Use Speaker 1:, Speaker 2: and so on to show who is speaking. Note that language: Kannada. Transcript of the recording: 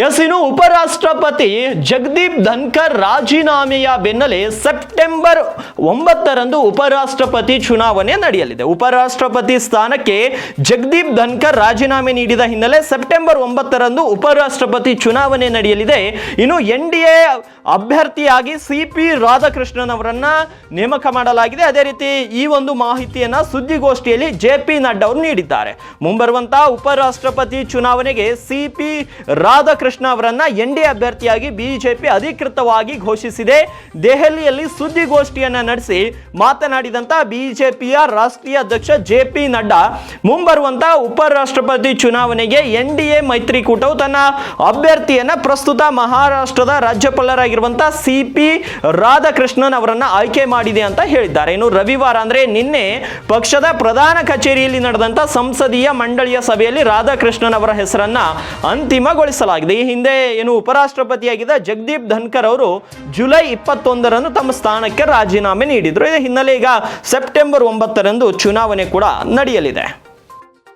Speaker 1: ಎಸ್ ಇನ್ನು ಉಪರಾಷ್ಟ್ರಪತಿ ಜಗದೀಪ್ ಧನ್ಕರ್ ರಾಜೀನಾಮೆಯ ಬೆನ್ನಲ್ಲೇ ಸೆಪ್ಟೆಂಬರ್ ಒಂಬತ್ತರಂದು ಉಪರಾಷ್ಟ್ರಪತಿ ಚುನಾವಣೆ ನಡೆಯಲಿದೆ. ಉಪರಾಷ್ಟ್ರಪತಿ ಸ್ಥಾನಕ್ಕೆ ಜಗದೀಪ್ ಧನ್ಕರ್ ರಾಜೀನಾಮೆ ನೀಡಿದ ಹಿನ್ನೆಲೆ ಸೆಪ್ಟೆಂಬರ್ ಒಂಬತ್ತರಂದು ಉಪರಾಷ್ಟ್ರಪತಿ ಚುನಾವಣೆ ನಡೆಯಲಿದೆ. ಇನ್ನು ಎನ್ ಡಿ ಎ ಅಭ್ಯರ್ಥಿಯಾಗಿ ಸಿ ಪಿ ರಾಧಾಕೃಷ್ಣನ್ ಅವರನ್ನ ನೇಮಕ ಮಾಡಲಾಗಿದೆ. ಅದೇ ರೀತಿ ಈ ಒಂದು ಮಾಹಿತಿಯನ್ನ ಸುದ್ದಿಗೋಷ್ಠಿಯಲ್ಲಿ ಜೆ ಪಿ ನಡ್ಡಾ ಅವರು ನೀಡಿದ್ದಾರೆ. ಮುಂಬರುವಂತಹ ಉಪರಾಷ್ಟ್ರಪತಿ ಚುನಾವಣೆಗೆ ಸಿ ಪಿ ಅವರನ್ನ ಎನ್ ಡಿ ಅಭ್ಯರ್ಥಿಯಾಗಿ ಬಿಜೆಪಿ ಅಧಿಕೃತವಾಗಿ ಘೋಷಿಸಿದೆ. ದೆಹಲಿಯಲ್ಲಿ ಸುದ್ದಿಗೋಷ್ಠಿಯನ್ನ ನಡೆಸಿ ಮಾತನಾಡಿದಂತ ಬಿಜೆಪಿಯ ರಾಷ್ಟ್ರೀಯ ಅಧ್ಯಕ್ಷ ಜೆ ಪಿ ನಡ್ಡಾ ಮುಂಬರುವಂತಹ ಉಪರಾಷ್ಟ್ರಪತಿ ಚುನಾವಣೆಗೆ ಎನ್ ಡಿ ಎ ಮೈತ್ರಿಕೂಟವು ತನ್ನ ಅಭ್ಯರ್ಥಿಯನ್ನ ಪ್ರಸ್ತುತ ಮಹಾರಾಷ್ಟ್ರದ ರಾಜ್ಯಪಾಲರಾಗಿರುವಂತಹ ಸಿ ಪಿ ರಾಧಾಕೃಷ್ಣನ್ ಅವರನ್ನ ಆಯ್ಕೆ ಮಾಡಿದೆ ಅಂತ ಹೇಳಿದ್ದಾರೆ. ಇನ್ನು ರವಿವಾರ ಅಂದ್ರೆ ನಿನ್ನೆ ಪಕ್ಷದ ಪ್ರಧಾನ ಕಚೇರಿಯಲ್ಲಿ ನಡೆದಂತ ಸಂಸದೀಯ ಮಂಡಳಿಯ ಸಭೆಯಲ್ಲಿ ರಾಧಾಕೃಷ್ಣನ್ ಅವರ ಹೆಸರನ್ನ ಅಂತಿಮಗೊಳಿಸಲಾಗಿದೆ. ಈ ಹಿಂದೆ ಏನು ಉಪರಾಷ್ಟ್ರಪತಿಯಾಗಿದ್ದ ಜಗದೀಪ್ ಧನ್ಕರ್ ಅವರು ಜುಲೈ ಇಪ್ಪತ್ತೊಂದರಂದು ತಮ್ಮ ಸ್ಥಾನಕ್ಕೆ ರಾಜೀನಾಮೆ ನೀಡಿದರು. ಇದರ ಹಿನ್ನೆಲೆ ಈಗ ಸೆಪ್ಟೆಂಬರ್ ಒಂಬತ್ತರಂದು ಚುನಾವಣೆ ಕೂಡ ನಡೆಯಲಿದೆ.